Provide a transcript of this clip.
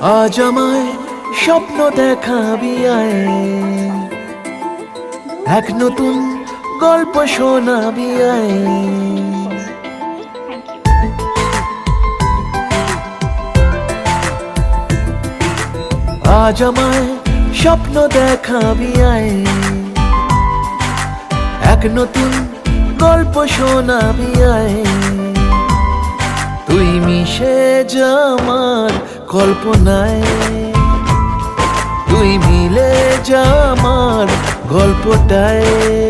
Acamay স্বপ্ন দেখাবি এক নতুন গল্প শোনাবি আজ আমায় স্বপ্ন দেখাবি আয়। এক নতুন গল্প শোনাবি আয়। তুই মিশে যা আমার কল্পনায়। যা আমার গল্পটায়।